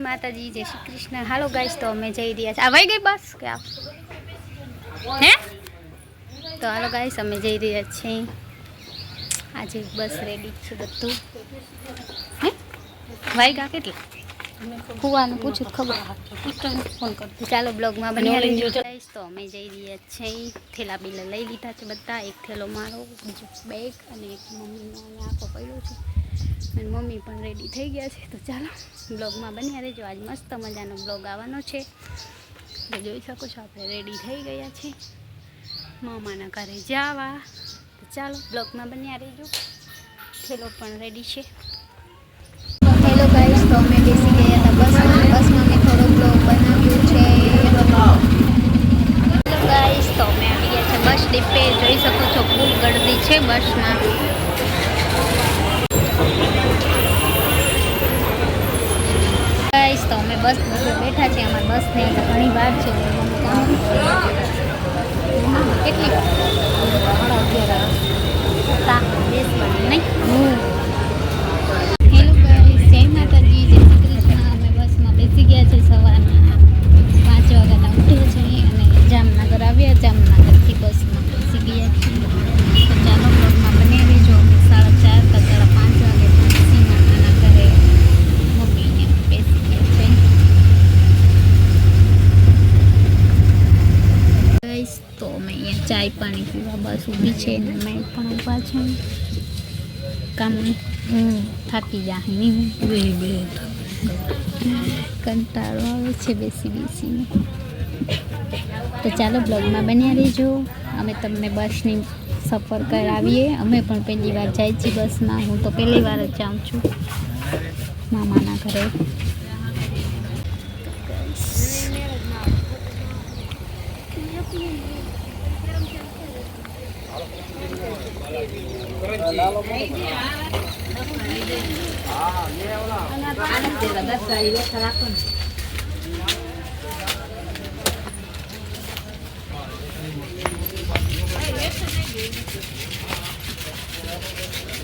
માતાજી જય શ્રી કૃષ્ણ. હાલો ગાઈશ તો અમે જઈ રહ્યા છે આ ગઈ બસ કે આપ? હે? તો હાલો ગાઈશ અમે જઈ રહ્યા છીએ. આજે બસ રેડી છે બધું. હે? વાઈગા કેટલી? કુવાનું પૂછું ખબર. ફોન કરતો ચાલો બ્લોગમાં બની ગાઈશ તો અમે જઈ રહ્યા છીએ. થેલા બીલા લઈ લીધા છે બધા. એક થેલો મારો બીજો બેગ અને એક મમ્મીનો આખો પડ્યો છે. અને મમ્મી પણ રેડી થઈ ગયા છે. તો ચાલો બ્લોગમાં બન્યા રહેજો. આજ મસ્ત મજાનો બ્લોગ આવવાનો છે. તો જોઈ શકો છો આપણે રેડી થઈ ગયા છે. મામાના ઘરે જવા. તો ચાલો બ્લોગમાં બન્યા રહેજો. થેલો પણ રેડી છે. હેલો ગાઈસ તો અમે બેસી ગયા હતા બસમાં. બસમાં મેં થોડો બ્લોગ બનાવ્યું છે. હેલો ગાઈસ તો અમે આવી ગયા છે બસ ડિપે. જોઈ શકો છો ફૂલ ગળદી છે બસમાં. ગાઈસ તો અમે બસ બેઠા છીએ. અમારી બસ ને એટલે ઘણી વાર છે. મેં કામ હું થાકી બે બે કંટાળો આવે છે બેસી બેસીને. તો ચાલો બ્લોગમાં બન્યા રહેજો. અમે તમને બસની સફર કરાવીએ. અમે પણ પહેલી વાર જાય છીએ બસમાં. હું તો પહેલી વાર જ જાઉં છું. મામાના ઘરે.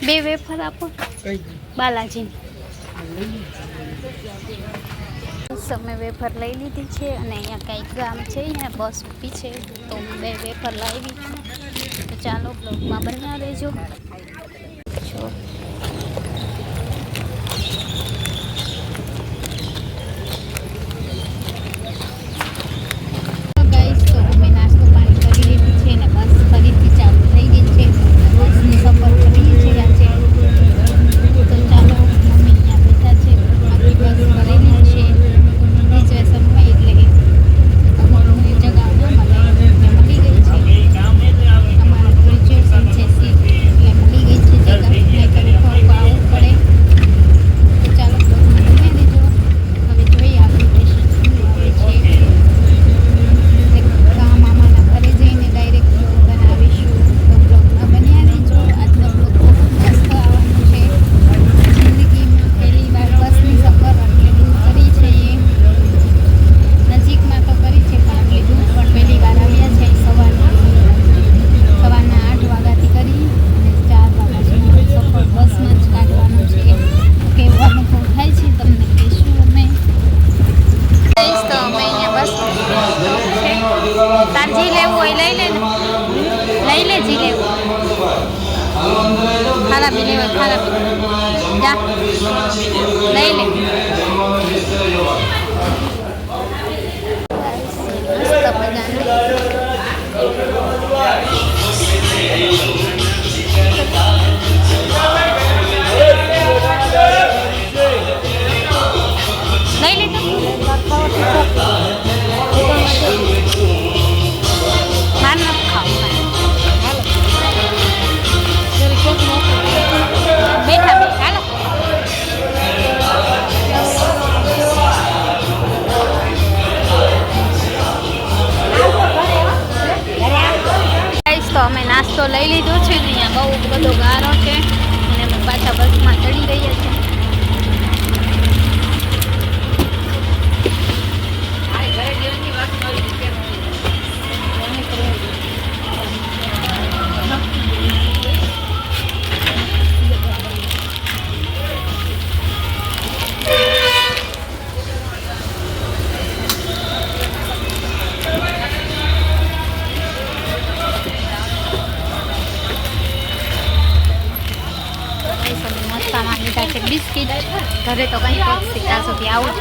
બે વેફર આપો. બાલાજી અમે વેફર લઈ લીધી છે અને અહીંયા કંઈક ગામ છે, અહીંયા બસ ઊભી છે, તો હું બે વેફર લાવી. છું તો ચાલો બ્લોગમાં બન્યા રહેજો. છો ગાઈસ તો અમે નાસ્તો પાણી કરી લીધું છે અને બસ ફરીથી ચાલુ થઈ ગઈ છે બસની સફર કરીએ છીએ આજે તો ચાલો મમ્મી અહીંયા બેઠા છે આખી બસ ભરેલી છે રિઝર્વેશનમાં એટલે અમુક જગા ન મળે એટલે મળી ગઈ છે અમારું ગ્રેજ્યુએશન છે સીટ એટલે મળી ગઈ છે જગા નહીં તો થોડુંક આવવું પડે તો ચાલો બ્લોગમાં તમે દેજો હવે જોઈએ આપણું પેશન્ટ શું આવે છે મામાના ઘરે જઈને ડાયરેક્ટ બ્લોગ બનાવીશું તો બ્લોગમાં બન્યા રહેજો આજનો બ્લોગ બહુ મસ્ત આવવાનો છે જિંદગીમાં પહેલી વાર બસની સફર આટલી દૂર કરી છે એ નજીકમાં તો કરી છે પણ આટલી દૂર પણ પહેલી વાર આવ્યા છે સવારના સવારના આઠ વાગ્યાથી કરી અને ચાર વાગ્યા સુધી સફર બસમાં જ કાઢવાનો છે કેવો અનુભવ થાય છે તમને કહીશું અમે જઈશ તો અમે અહીંયા બસ તાર જી લેવું હોય લઈ લે ને લઈ લે જી લેવું ખારા પી લેવા ખારા પી જા લઈ લે મસ્ત મજાની લઈ લે તો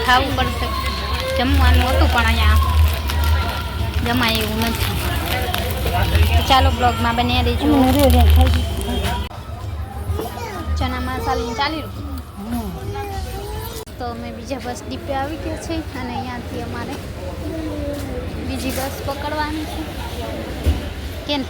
ખાવું પડશે. જમવાનું હતું પણ અહીંયા જમાય એવું નથી. તો ચાલો બ્લોગમાં બન્યા રહીજો. ચણા મસાલાની ચાલી રહ્યું. તો અમે બીજા બસ ડીપે આવી ગયા છે અને અહીંયાથી અમારે બીજી બસ પકડવાની છે. કે ને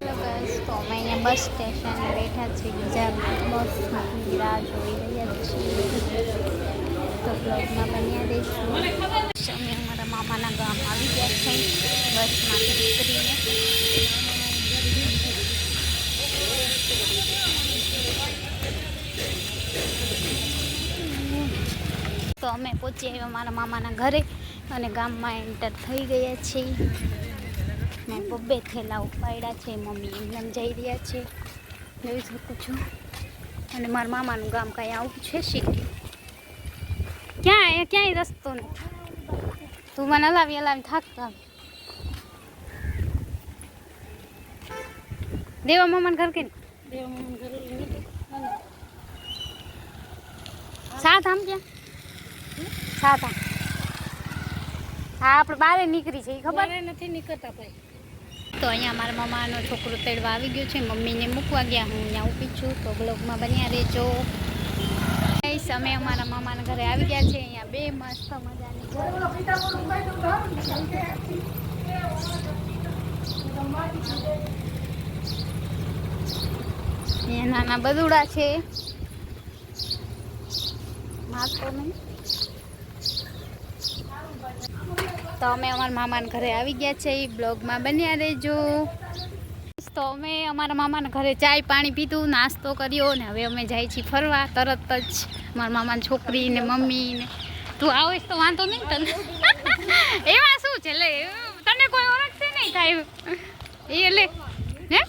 હેલો ગાઈસ તો અમે અહીંયા બસ સ્ટેશન બેઠા છીએ બીજા બસની રાહ જોઈ રહ્યા છીએ તો બ્લોગમાં બન્યા રહીશું અમે અમારા મામાના ગામ આવી ગયા છે બસમાં ઉતરીને તો અમે પહોંચી મારા મામાના ઘરે અને ગામમાં એન્ટર થઈ ગયા છીએ. મેં બબ્બે થેલા ઉપાડ્યા છે, મમ્મી એમને જઈ રહ્યા છે. જોઈ શકું છું. અને મારા મામાનું ગામ કાંઈ આવું છે શીખી ક્યાં એ ક્યાંય રસ્તો નથી. તું મને હલાવી હલાવી થાકતા દેવા મમન ઘર કે સાત આમ ક્યાં? સાત આમ. હા આપણે બારે નીકળી છે એ ખબર નથી નીકળતા ભાઈ. તો અહીંયા મારા મમાનો છોકરો તેડવા આવી ગયો છે. મમ્મીને મૂકવા ગયા. હું અહીંયા ઊભી છું. તો બ્લોગમાં બન્યા રહેજો. ગાઈસ, અમે અમારા મામાના ઘરે આવી ગયા છે અહીંયા બે મસ્ત મજાની નાના બદુડા છે. તો અમે અમારા મામાના ઘરે આવી ગયા છે એ બ્લોગમાં બન્યા રહેજો. તો અમે અમારા મામાના ઘરે ચાય પાણી પીધું નાસ્તો કર્યો ને હવે અમે જાય છીએ ફરવા તરત જ. મારા મામાની છોકરી ને મમ્મી ને તું આવીશ તો વાંધો નહીં તને. એમાં શું છે? લે, તને કોઈ ઓળખશે નહીં થાય એ લે, હે?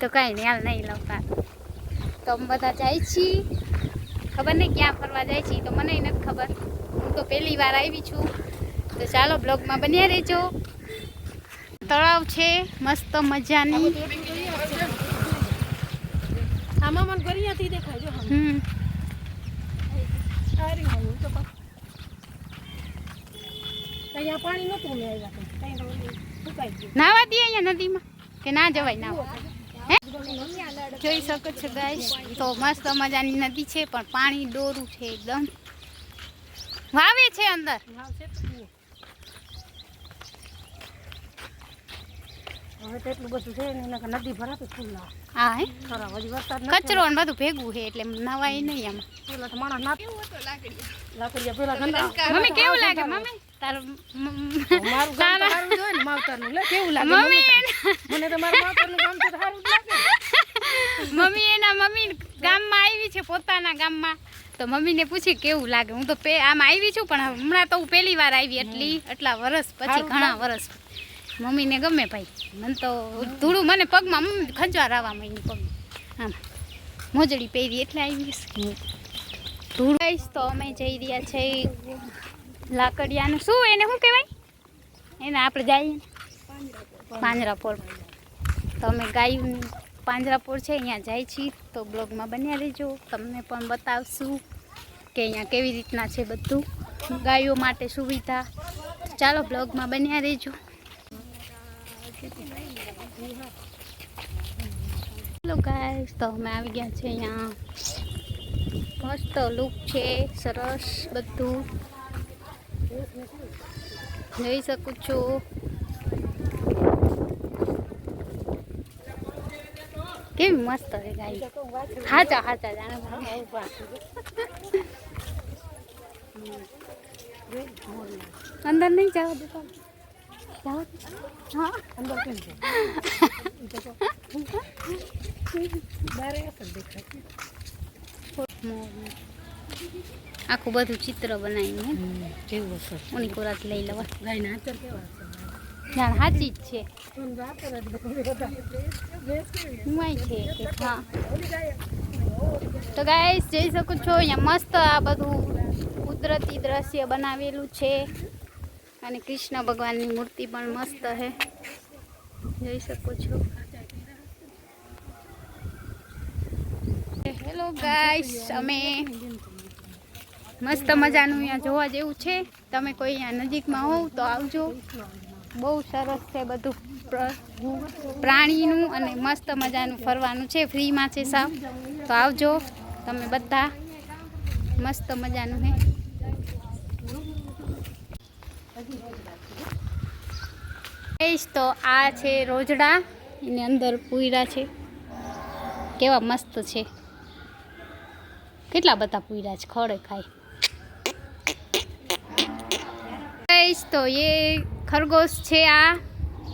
તો કાંઈ નહીં, હાલ નહીં લવતા. તો અમે બધા જાય છીએ. ખબર નહીં ક્યાં ફરવા જાય છીએ તો મને નથી ખબર. હું તો પહેલી વાર આવી છું. તો ચાલો બ્લોગમાં બન્યા રહેજો. તળાવ છે, મસ્ત મજાની. દેખાય જો હમ. તો અહીંયા પાણી મેં આવ્યા ત્યાં. નાવા દઈએ અહીંયા નદીમાં કે ના જવાય ના જોઈ શકો છો ગાઈસ તો મસ્ત મજાની નદી છે પણ પાણી ડોરું છે એકદમ. વાવે છે અંદર હા, છે તો જુઓ. હવે તો એટલું બધું છે ને એના નદી ભરાતી ફૂલ ના હા હે? ખરાબ હજી વરસાદ કચરો ને બધું ભેગું છે એટલે નવાય નહીં આમ પેલા તો માણસ ના લાકડીયા પેલા ગંદા મમ્મી કેવું લાગે મમ્મી? તારું મારું ગામ સારું જોઈએ ને માવતરનું. લે કેવું લાગે મમ્મી મમ્મી? મને તો મારું માવતરનું ગામ તો સારું જ લાગે. મમ્મી એના મમ્મી ગામમાં આવી છે પોતાના ગામમાં. તો મમ્મીને પૂછી કેવું લાગે? હું તો આમ આવી છું પણ હમણાં તો હું પહેલી વાર આવી એટલી એટલા વરસ પછી ઘણા વરસ મમ્મીને ગમે ભાઈ. મને તો ધૂળું મને પગમાં મમ્મી ખંજવાર આવવા માંડી પગ આમ, મોજડી પહેરી એટલે આવી ધૂળ તો અમે જઈ રહ્યા છે લાકડિયાનું. શું એને શું કહેવાય? એને આપણે જઈએ પાંજરાપોળ. તો અમે ગાયું પાંજરાપોળ છે, અહીંયા જાય છીએ. તો બ્લોગમાં બન્યા રહેજો. તમને પણ બતાવશું કે અહીંયા કેવી રીતના છે બધું. ગાયો માટે સુવિધા. ચાલો બ્લોગમાં બન્યા રહેજો. ગાઈસ તો અમે આવી ગયા છે અહીંયા. મસ્ત લુક છે, સરસ બધું. જોઈ શકું છું. કેવી મસ્ત છે ગાય હાચા હાચા, જાણે અંદર નહીં જવા દેતા. આખું બધું ચિત્ર બનાવીને. કેવું કોરાત લઈ લેવા. સાચી જ છે. ઓલી ગાય જઈ શકો છો, અહીંયા મસ્ત આ બધું કુદરતી દ્રશ્ય બનાવેલું છે. અને કૃષ્ણ ભગવાનની મૂર્તિ પણ મસ્ત છે. જોઈ શકો છો. હેલો ગાઈસ અમે મસ્ત મજાનું અહીંયા જોવા જેવું છે. તમે કોઈ અહીંયા નજીકમાં હોવ તો આવજો. બહુ સરસ છે બધું. પ્રાણીનું અને મસ્ત મજાનું ફરવાનું છે. ફ્રીમાં છે સાવ. તો આવજો. તમે બધા મસ્ત મજાનું હે. કહીશ તો આ છે રોજડા. એની અંદર પૂયરા છે. કેવા મસ્ત છે. કેટલા બધા પૂયરા છે, ખડે ખાય. કહીશ તો એ ખરગોશ છે આ.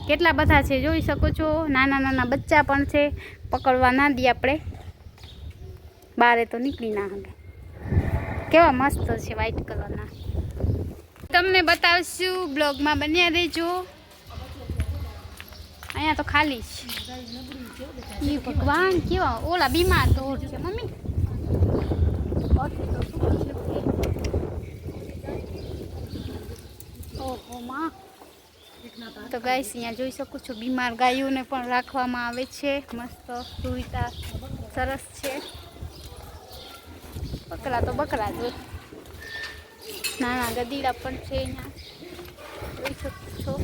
કેટલા બધા છે જોઈ શકો છો. નાના નાના બચ્ચા પણ છે. પકડવા ના દઈએ આપણે. બારે તો નીકળી ના હવે કેવા મસ્ત છે વ્હાઈટ કલરના તમને બતાવશું, બ્લોગમાં બન્યા રહેજો. અહીંયા તો ખાલી છે ભગવાન કેવા ઓલા બીમાર તો છે, મમ્મી. ઓહો, માં. તો ગાઈસ, અહીંયા જોઈ શકું છો, બીમાર ગાયોને પણ રાખવામાં આવે છે. મસ્ત સુવિધા, સરસ છે. બકરા તો બકરા જ નાના ગદીડા પણ છે અહીંયા. જોઈ શકો છો.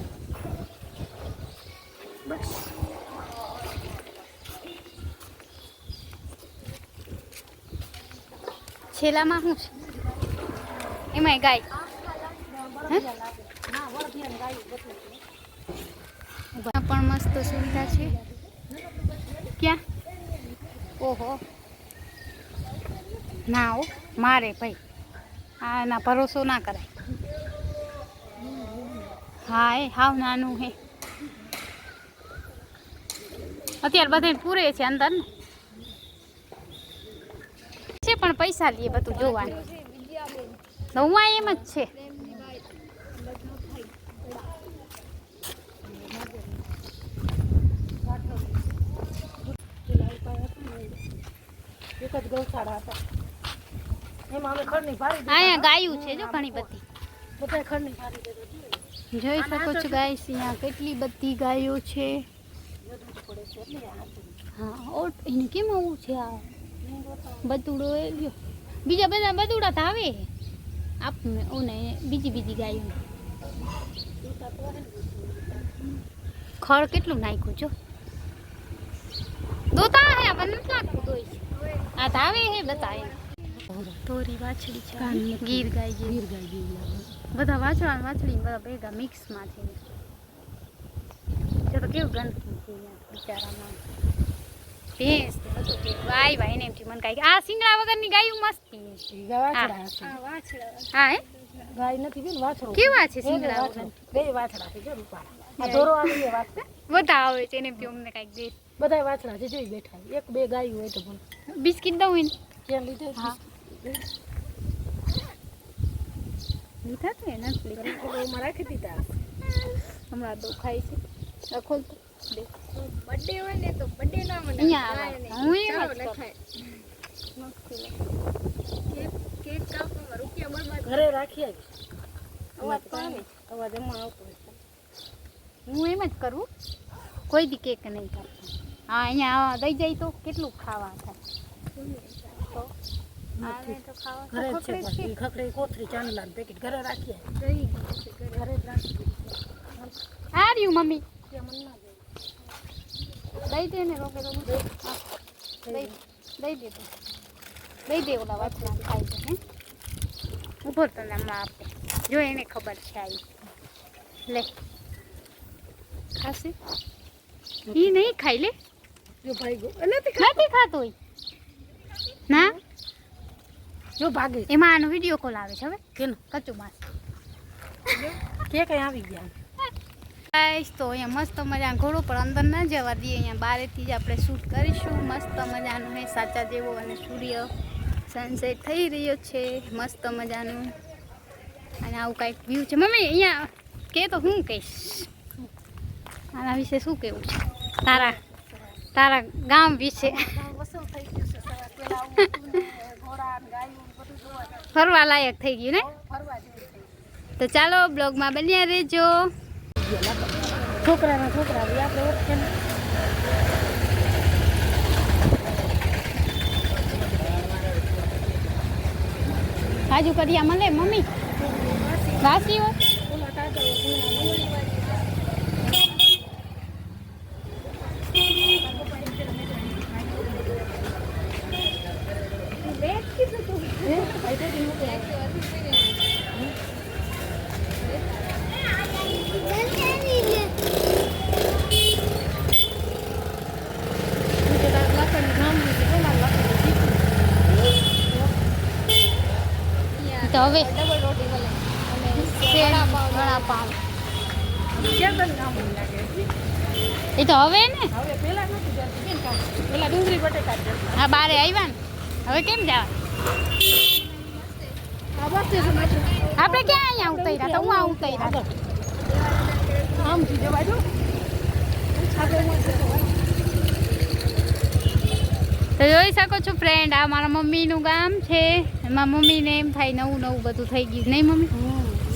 બસ છેલ્લામાં શું છે? એમાંય ગાય. પણ મસ્ત સુવિધા છે. ક્યાં? ઓહો. ના હો, મારે ભાઈ. હા ના ભરોસો ના કરાય. હા એ, હાવ નાનું હે. અત્યારે બધે પૂરે છે અંદર ને. છે પણ પૈસા લઈએ બધું જોવાનું. નવા એમ જ છે. અહીંયા ગાયું છે જો ઘણી બધી. જોઈ શકો છો ગાય અહીંયા કેટલી બધી ગાયો છે. હા ઓટ એને કેમ આવું છે આ? બતુડો એ ગયો બીજા બધા બતુડા તો આવે. આપને ઓને બીજી બીજી ગાયો ખડ કેટલું નાખ્યું જો દોતા હે આપણને નથી લાગતું દોઈ છે આ તો આવે હે બતાવે તોરી વાછડી છે. ગીર ગાય ગીર. ગાય બધા વાછડા ને વાછડી બધા ભેગા મિક્સમાં છે જો તો કેવું ગંદકી છે અહીંયા બિચારામાં. ભેંસ ને ભેગું ભાઈ એને એમથી મને કાંઈ આ સિંગડા વગરની ગાયું મસ્તી. છે. વાછડા હશે. હા હે ગાય નથી બેન વાછડો. કેવા છે સિંગડા વગર બે વાછડા છે જો રૂપાળા. આ ઢોરો આવી એ વાછડા બધા આવે છે એને એમથી અમને કાંઈક દે. બધા વાછડા છે જોઈ બેઠા. એક બે ગાયું હોય તો પણ બિસ્કિટ દઉં એને. ક્યાં લીધે હા. લીધા તો એ નથી રાખી દીધા હમણાં તો ખાય છે. આ તો દે હું એમ જ અવાજ અવાજ એમાં હું એમ જ કરું કોઈ દી કેક નહીં કરતા હા અહીંયા દઈ જાય તો કેટલું ખાવા થાય ઘરે ચાંદલા પેકેટ ઘરે રાખીએ ઘરે આ મમ્મી. દઈ દે ને રોકે તો દઈ દઈ દઈ દે તો. દઈ દે ઓલા વાછડા ખાઈ છે હે. ઊભો તને હમણાં આપે. જો એને ખબર છે આવી. લે. ખાશે? ઈ નહીં ખાઈ લે. જો ભાઈ ગયો. નથી નથી ખાતો ઈ. ના? જો ભાગે. એમાં આનો વીડિયો કોલ આવે છે હવે. કેનો? કચું માસ કે કઈ આવી ગયા? ગાઈસ, તો અહીંયા મસ્ત મજા ઘોડો પણ અંદર ના જવા દઈએ. અહીંયા બારેથી જ આપણે શૂટ કરીશું. મસ્ત મજાનું હે, સાચા જેવો અને સૂર્ય સનસેટ થઈ રહ્યો છે. મસ્ત મજાનું. અને આવું કાંઈક વ્યૂ છે. મમ્મી, અહીંયા કે તો હું કહીશ? આના વિશે શું કેવું છે? તારા તારા ગામ વિશે. ફરવા લાયક થઈ ગયું ને? તો ચાલો બ્લોગમાં બન્યા રહેજો. છોકરાના છોકરા આપણે ઓળખે ને. કાજુ કરિયા મળે મમ્મી? વાસી હોય ઓલા કાકા તો હવે વડાપાવ એ તો હવે ને? હા બારે આવ્યા ને. હવે કેમ જવા. આપણે ક્યાં અહીંયા ઉતર્યા તો હું આ ઉતર્યા જવા જવા. તો જોઈ શકો છો ફ્રેન્ડ આ મારા મમ્મીનું ગામ છે. એમાં મમ્મીને એમ થાય નવું નવું બધું થઈ ગયું નહીં મમ્મી?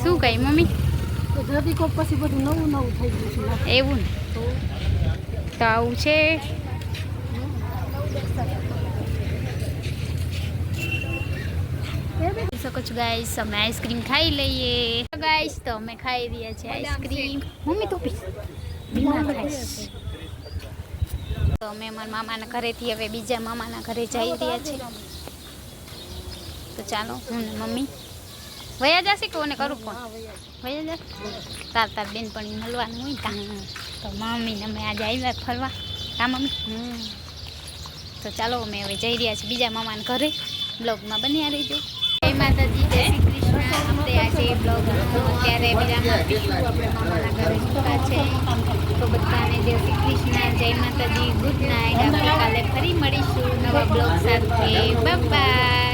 શું કહી મમ્મી? તો જલ્દી કોક પછી બધું નવું નવું થઈ ગયું છે એવું ને? તો આવું છે? શકો છો ગાઈસ અમે આઈસ્ક્રીમ ખાઈ લઈએ. ગાઈસ તો અમે ખાઈ રહ્યા છીએ આઈસ્ક્રીમ. મમ્મી તો ખાઈશ તો અમે અમારા મામાના ઘરેથી હવે બીજા મામાના ઘરે જઈ રહ્યા છીએ. તો ચાલો હું મમ્મી. વયા જશે કે ઓને કરું ફોન વયા જશે. તાર તાર બેનપણી મળવાનું હોય ત્યાં તો. મમ્મીને અમે આજે આવ્યા ફરવા. હા મમ્મી? તો ચાલો અમે હવે જઈ રહ્યા છીએ બીજા મામાને ઘરે. બ્લોગમાં બન્યા રહીજો. જય માતાજી જય શ્રી કૃષ્ણ. આપણે આજે બ્લોગ અત્યારે બીજા આપણે મામાના ઘરે જતા છે. તો બધાને જય શ્રી કૃષ્ણ જય માતાજી ગુડ નાઇટ. આપણે કાલે ફરી મળીશું નવા બ્લોગ સાથે. બાય.